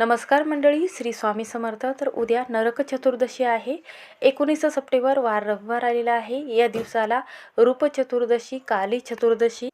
नमस्कार मंडळी श्री स्वामी समर्थ. तर उद्या नरक चतुर्दशी आहे. एकोणीस सप्टेंबर वार रविवार आलेला आहे. या दिवसाला रूप चतुर्दशी काली चतुर्दशी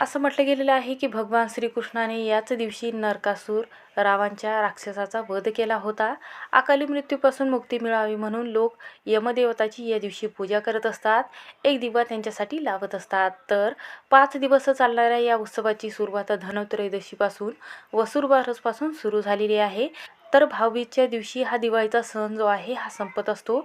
असं म्हटलं गेलेलं आहे की भगवान श्रीकृष्णाने याच दिवशी नरकासूर रावांच्या राक्षसाचा वध केला होता. अकाली मृत्यूपासून मुक्ती मिळावी म्हणून लोक यमदेवताची या दिवशी पूजा करत असतात. एक दिवा त्यांच्यासाठी लावत असतात. तर पाच दिवस चालणाऱ्या या उत्सवाची सुरुवात धनत्रयोदशीपासून वसुरबारसपासून सुरू झालेली आहे. तर भाऊबीजच्या दिवशी हा दिवाळीचा सण जो आहे हा संपत असतो.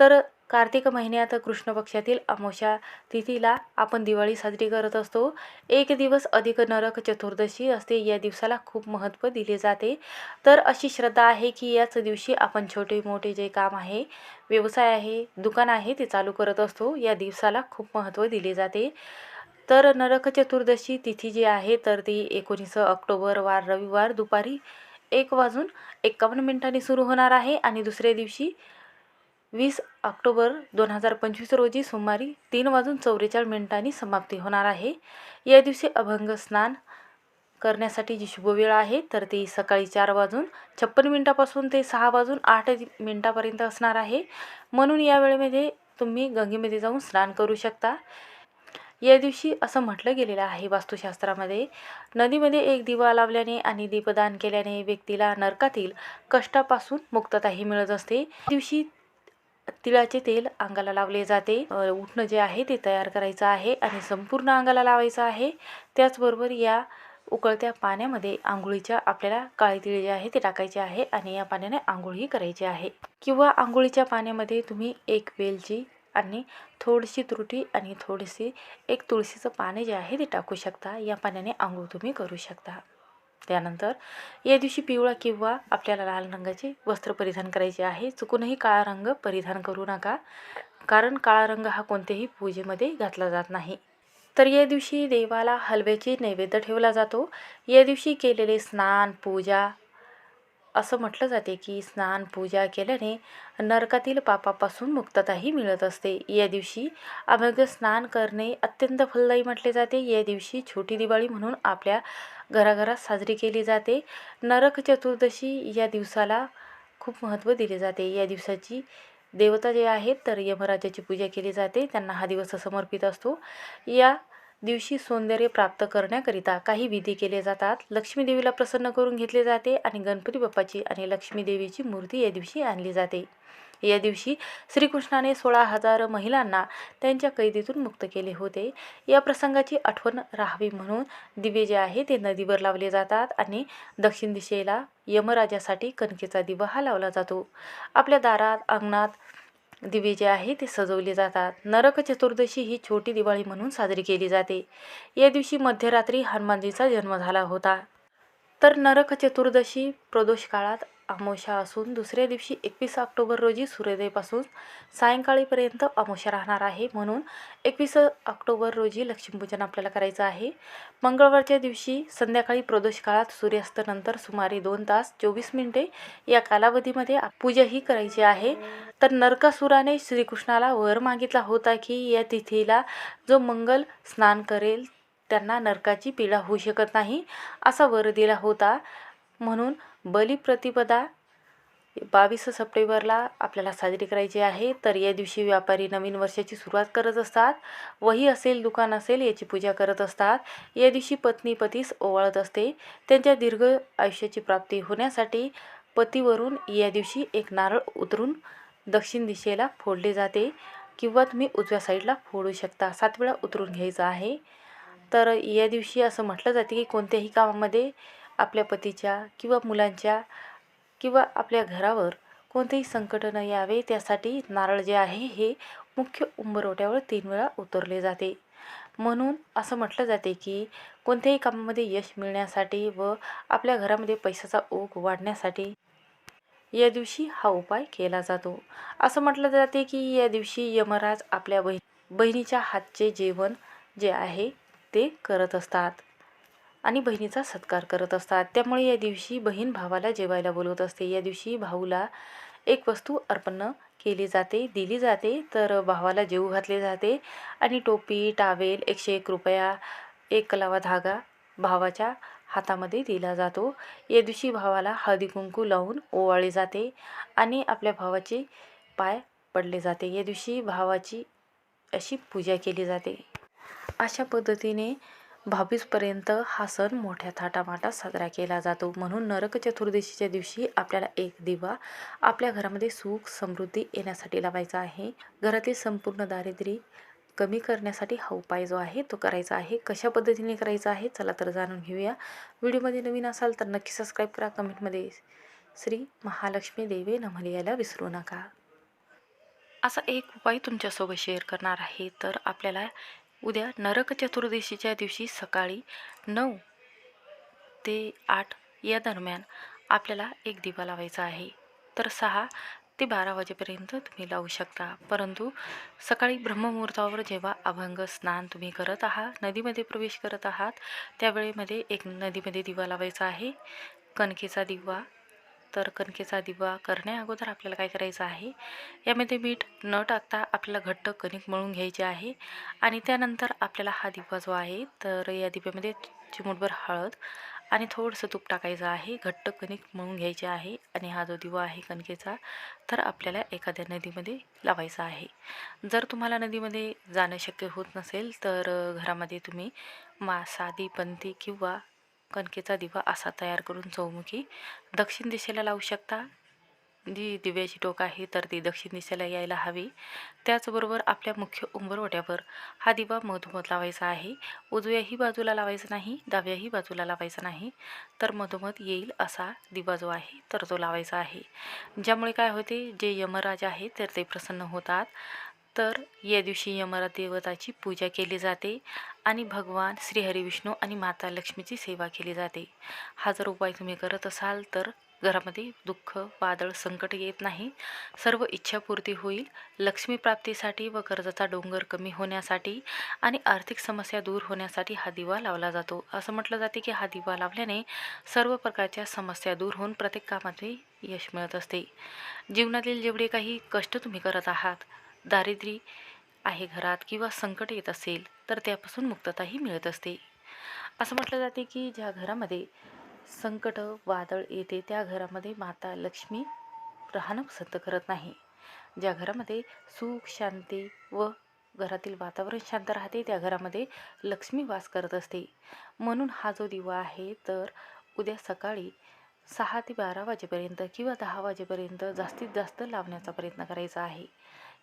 तर कार्तिक महिन्यात कृष्ण पक्षातील अमावस्या तिथीला आपण दिवाळी साजरी करत असतो. एक दिवस अधिक नरक चतुर्दशी असते. या दिवसाला खूप महत्त्व दिले जाते. तर अशी श्रद्धा आहे की याच दिवशी आपण छोटे मोठे जे काम आहे व्यवसाय आहे दुकान आहे ते चालू करत असतो. या दिवसाला खूप महत्त्व दिले जाते. तर नरक चतुर्दशी तिथी जी आहे तर ती एकोणीस ऑक्टोबर वार रविवार दुपारी एक वाजून एकावन्न मिनिटांनी सुरू होणार आहे. आणि दुसऱ्या दिवशी वीस ऑक्टोबर दोन हजार पंचवीस रोजी सोमवारी तीन वाजून चौवेचाळीस मिनिटांनी समाप्ती होणार आहे. या दिवशी अभंग स्नान करण्यासाठी जी शुभवेळ आहे तर ती सकाळी चार वाजून छप्पन मिनटापासून ते सहा वाजून आठ मिनटापर्यंत असणार आहे. म्हणून या वेळेमध्ये तुम्ही गंगेमध्ये जाऊन स्नान करू शकता. या दिवशी असं म्हटलं गेलेलं आहे वास्तुशास्त्रामध्ये नदीमध्ये एक दिवा लावल्याने आणि दीपदान केल्याने व्यक्तीला नरकातील कष्टापासून मुक्तताही मिळत असते. दिवशी तिळाचे तेल अंगाला लावले जाते. उठणं जे आहे ते तयार करायचं आहे आणि संपूर्ण अंगाला लावायचं आहे. त्याचबरोबर या उकळत्या पाण्यामध्ये आंघोळीच्या आपल्याला काळी तिळ जे आहे ते टाकायचे आहे आणि या पाण्याने आंघोळही करायची आहे. किंवा आंघोळीच्या पाण्यामध्ये तुम्ही एक वेलची आणि थोडीशी त्रुटी आणि थोडीशी एक तुळशीचं पाणी जे आहे ते टाकू शकता. या पाण्याने आंघोळ तुम्ही करू शकता. त्यानंतर या दिवशी पिवळा किंवा आपल्याला लाल रंगाचे वस्त्र परिधान करायचे आहे. चुकूनही काळा रंग परिधान करू नका कारण काळा रंग हा कोणत्याही पूजेमध्ये घातला जात नाही. तर या दिवशी देवाला हलव्याची नैवेद्य ठेवला जातो. या दिवशी केलेले स्नान पूजा असं म्हटलं जाते की स्नान पूजा केल्याने नरकातील पापापासून मुक्तताही मिळत असते. या दिवशी अभंग स्नान करणे अत्यंत फलदायी म्हटले जाते. या दिवशी छोटी दिवाळी म्हणून आपल्या घराघरात साजरी केली जाते. नरक चतुर्दशी या दिवसाला खूप महत्त्व दिले जाते. या दिवसाची देवता जे आहेत तर यमराजाची पूजा केली जाते. त्यांना हा दिवस समर्पित असतो. या दिवशी सौंदर्य प्राप्त करण्याकरिता काही विधी केले जातात. लक्ष्मीदेवीला प्रसन्न करून घेतले जाते आणि गणपती बाप्पाची आणि लक्ष्मीदेवीची मूर्ती या दिवशी आणली जाते. या दिवशी श्रीकृष्णाने सोळा हजार महिलांना त्यांच्या कैदीतून मुक्त केले होते. या प्रसंगाची आठवण राहावी म्हणून दिवे जे आहे ते नदीवर लावले जातात आणि दक्षिण दिशेला यमराजासाठी कणकेचा दिवा हा लावला जातो. आपल्या दारात अंगणात दिवे जे आहे ते सजवले जातात. नरक चतुर्दशी ही छोटी दिवाळी म्हणून साजरी केली जाते. या दिवशी मध्यरात्री हनुमानजीचा जन्म झाला होता. तर नरक चतुर्दशी प्रदोष काळात अमावस्या असून दुसऱ्या दिवशी एकवीस ऑक्टोबर रोजी सूर्योदयपासून सायंकाळीपर्यंत अमावस्या राहणार आहे. म्हणून एकवीस ऑक्टोबर रोजी लक्ष्मीपूजन आपल्याला करायचं आहे. मंगळवारच्या दिवशी संध्याकाळी प्रदोष काळात सूर्यास्तानंतर सुमारे दोन तास चोवीस मिनिटे या कालावधीमध्ये पूजाही करायची आहे. तर नरकासुराने श्रीकृष्णाला वर मागितला होता की या तिथीला जो मंगल स्नान करेल त्यांना नरकाची पीडा होऊ शकत नाही असा वर दिला होता. म्हणून बलिप्रतिपदा बावीस सप्टेंबरला आपल्याला साजरी करायची आहे. तर या दिवशी व्यापारी नवीन वर्षाची सुरुवात करत असतात. वही असेल दुकान असेल याची पूजा करत असतात. या दिवशी पत्नी पतीस ओवाळत असते. त्यांच्या दीर्घ आयुष्याची प्राप्ती होण्यासाठी पतीवरून या दिवशी एक नारळ उतरून दक्षिण दिशेला फोडले जाते किंवा तुम्ही उजव्या साईडला फोडू शकता. सात वेळा उतरून घ्यायचं आहे. तर या दिवशी असं म्हटलं जाते की कोणत्याही कामामध्ये आपल्या पतीच्या किंवा मुलांच्या किंवा आपल्या घरावर कोणतेही संकट न यावे त्यासाठी नारळ जे आहे हे मुख्य उंबरवट्यावर तीन वेळा उतरले जाते. म्हणून असं म्हटलं जाते की कोणत्याही कामामध्ये यश मिळण्यासाठी व आपल्या घरामध्ये पैशाचा ओघ वाढण्यासाठी या दिवशी हा उपाय केला जातो. असं म्हटलं जाते की या दिवशी यमराज आपल्या बहि बहिणीच्या हातचे जेवण जे आहे ते करत असतात. आणि बहिणीचा सत्कार करत असतात. त्यामुळे या दिवशी बहीण भावाला जेवायला बोलवत असते. या दिवशी भाऊला एक वस्तू अर्पण केली जाते दिली जाते. तर भावाला जेऊ घातले जाते आणि टोपी टावेल एकशे एक रुपया एक कलावा धागा भावाच्या हातामध्ये दिला जातो. या दिवशी भावाला हळदी कुंकू लावून ओवाळले जाते आणि आपल्या भावाचे पाय पडले जाते. या दिवशी भावाची अशी पूजा केली जाते. अशा पद्धतीने बावीसपर्यंत हा सण मोठ्या थाटामाटात साजरा केला जातो. म्हणून नरक चतुर्दशीच्या दिवशी आपल्याला एक दिवा आपल्या घरामध्ये सुख समृद्धी येण्यासाठी लावायचा आहे. घरातील संपूर्ण दारिद्र्य कमी करण्यासाठी हा उपाय जो आहे तो करायचा आहे. कशा पद्धतीने करायचा आहे चला तर जाणून घेऊया. व्हिडिओमध्ये नवीन असाल तर नक्की सबस्क्राईब करा. कमेंटमध्ये श्री महालक्ष्मी देवे नमली यायला विसरू नका. असा एक उपाय तुमच्यासोबत शेअर करणार आहे. तर आपल्याला उद्या नरक चतुर्दशीच्या दिवशी सकाळी नऊ ते आठ या दरम्यान आपल्याला एक दिवा लावायचा आहे. तर सहा ते बारा वाजेपर्यंत तुम्ही लावू शकता. परंतु सकाळी ब्रह्ममुहूर्तावर जेव्हा अभंग स्नान तुम्ही करत आहात नदीमध्ये प्रवेश करत आहात त्यावेळेमध्ये एक नदीमध्ये दिवा लावायचा आहे. कणकेचा दिवा तर कणकेचा दिवा करण्या अगोदर आपल्याला काय करायचं आहे? यामध्ये मीठ न टाकता आपल्याला घट्ट कणिक मळून घ्यायचे आहे आणि त्यानंतर आपल्याला हा दिवा जो आहे तर या दिव्यामध्ये चिमूटभर हळद आणि थोडंसं तूप टाकायचं आहे. घट्ट कणिक मळून घ्यायचे आहे आणि हा जो दिवा आहे कणकेचा तर आपल्याला एखाद्या नदीमध्ये लावायचा आहे. जर तुम्हाला नदीमध्ये जाणं शक्य होत नसेल तर घरामध्ये तुम्ही मा साधी पंथी किंवा कणकेचा दिवा असा तयार करून चौमुखी दक्षिण दिशेला लावू शकता. जी दिव्याची टोक आहे तर ती दक्षिण दिशेला यायला हवी. त्याचबरोबर आपल्या मुख्य उंबरवट्यावर हा दिवा मधोमध लावायचा आहे. उजव्याही बाजूला लावायचा नाही डाव्याही बाजूला लावायचा नाही. तर मधोमध येईल असा दिवा जो आहे तर तो लावायचा आहे. ज्यामुळे काय होते जे यमराज आहे तर ते प्रसन्न होतात. तर या दिवशी यमरा देवताची पूजा केली जाते आणि भगवान श्री हरिविष्णू आणि माता लक्ष्मीची सेवा केली जाते. हा जर उपाय तुम्ही करत असाल तर घरामध्ये दुःख वादळ संकट येत नाही. सर्व इच्छापूर्ती होईल. लक्ष्मी प्राप्तीसाठी व कर्जाचा डोंगर कमी होण्यासाठी आणि आर्थिक समस्या दूर होण्यासाठी हा दिवा लावला जातो. असं म्हटलं जाते की हा दिवा लावल्याने सर्व प्रकारच्या समस्या दूर होऊन प्रत्येक कामामध्ये यश मिळत असते. जीवनातील जेवढे काही कष्ट तुम्ही करत आहात दारिद्र्य आहे घरात किंवा संकट येत असेल तर त्यापासून मुक्तताही मिळत असते. असं म्हटलं जाते की ज्या घरामध्ये संकट वादळ येते त्या घरामध्ये माता लक्ष्मी राहणं पसंत करत नाही. ज्या घरामध्ये सुख शांती व घरातील वातावरण शांत राहते त्या घरामध्ये लक्ष्मी वास करत असते. म्हणून हा जो दिवा आहे तर उद्या सकाळी सहा ते बारा वाजेपर्यंत किंवा दहा वाजेपर्यंत जास्तीत जास्त लावण्याचा प्रयत्न करायचा आहे.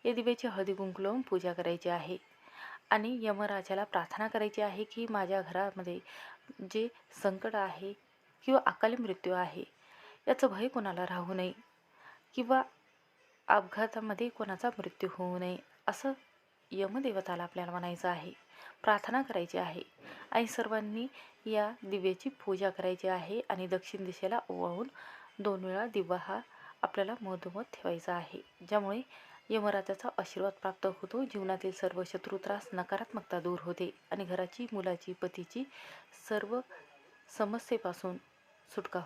या दिव्याची हळदी गुंकलवून लावून पूजा करायची आहे. आणि यमराजाला प्रार्थना करायची आहे की माझ्या घरामध्ये जे संकट आहे किंवा अकाली मृत्यू आहे याचं भय कोणाला राहू नये किंवा अपघातामध्ये कोणाचा मृत्यू होऊ नये असं यमदेवताला आपल्याला म्हणायचं आहे. प्रार्थना करायची आहे. आणि सर्वांनी या दिव्याची पूजा करायची आहे आणि दक्षिण दिशेला ओवाळून दोन वेळा दिवा हा आपल्याला मधोमध ठेवायचा आहे. ज्यामुळे यमराजाचा आशीर्वाद प्राप्त होतो. जीवनातील सर्व शत्रू त्रास नकारात्मकता दूर होते आणि घराची मुलाची पतीची सर्व समस्येपासून सुटका